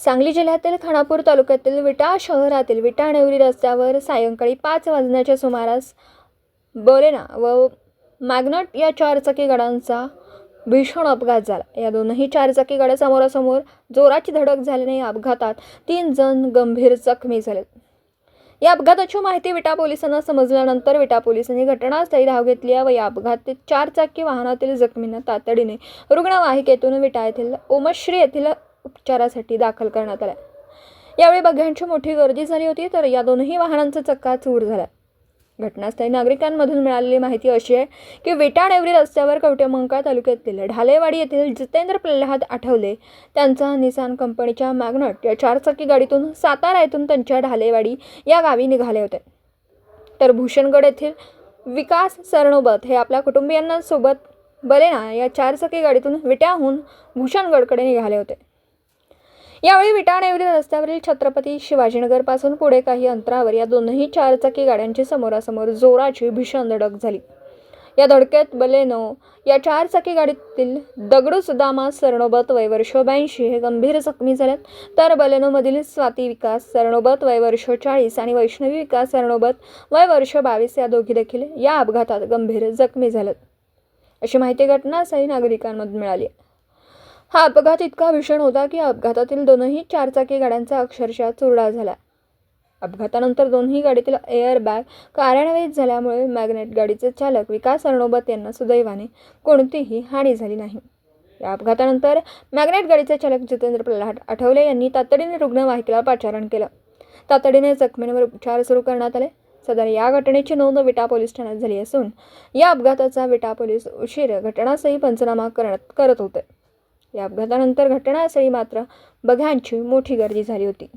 सांगली जिल्ह्यातील खानापूर तालुक्यातील विटा शहरातील विटा नेवरी रस्त्यावर सायंकाळी पाच वाजण्याच्या सुमारास बोलेना व मॅग्नट या चारचाकी गाड्यांचा भीषण अपघात झाला. या दोनही चारचाकी गाड्या समोरासमोर जोराची धडक झाल्याने या अपघातात तीन जण गंभीर जखमी झाले. या अपघाताची माहिती विटा पोलिसांना समजल्यानंतर विटा पोलिसांनी घटनास्थळी धाव घेतली आहे व या अपघातात चारचाकी वाहनातील जखमींना तातडीने रुग्णवाहिकेतून विटा येथील ओमश्री येथील उपचारासाठी दाखल करण्यात आला यावेळी बघ्यांची मोठी गर्दी झाली होती तर या दोनही वाहनांचा चक्का चूर झाला. घटनास्थळी नागरिकांमधून मिळालेली माहिती अशी आहे की विटा नेवरी रस्त्यावर कवटेमंकाळ तालुक्यातील ढालेवाडी येथील जितेंद्र प्रल्हाद आठवले त्यांचा निसान कंपनीच्या मॅग्नट या चारचाकी गाडीतून सातारा येथून त्यांच्या ढालेवाडी या गावी निघाले होते. तर भूषणगड येथील विकास सरणोबत हे आपल्या कुटुंबियांना सोबत बलेना या चारचाकी गाडीतून विट्याहून भूषणगडकडे निघाले होते. यावेळी विटाणेवरील रस्त्यावरील छत्रपती शिवाजीनगरपासून पुढे काही अंतरावर या दोनही चारचाकी गाड्यांची समोरासमोर जोराची भीषण धडक झाली. या धडकेत बलेनो या चारचाकी गाडीतील दगडू सुदामा सरनोबत वयवर्ष ब्याऐंशी हे गंभीर जखमी झालेत. तर बलेनोमधील स्वाती विकास सरनोबत वयवर्ष चाळीस आणि वैष्णवी विकास सरनोबत वय वर्ष बावीस या दोघी देखील या अपघातात गंभीर जखमी झालेत. अशी माहिती घटनास्थळी नागरिकांमधून मिळाली आहे. हा अपघात इतका भीषण होता की अपघातातील दोनही चारचाकी गाड्यांचा अक्षरशः चुरडा झाला. अपघातानंतर दोन्ही गाडीतील एअर बॅग कार्यान्वित झाल्यामुळे मॅग्नेट गाडीचे चालक विकास अर्णोबत यांना सुदैवाने कोणतीही हानी झाली नाही. या अपघातानंतर मॅग्नेट गाडीचे चालक जितेंद्र प्रल्हाद आठवले यांनी तातडीने रुग्णवाहिकेला पाचारण केलं. तातडीने जखमींवर उपचार सुरू करण्यात आले. सदर या घटनेची नोंद विटा पोलीस ठाण्यात झाली असून या अपघाताचा विटा पोलीस उशीर घटनासही पंचनामा करण्यात करत होते. या अपघातानंतर घटनास्थळी मात्र बघ्यांची मोठी गर्दी झाली होती.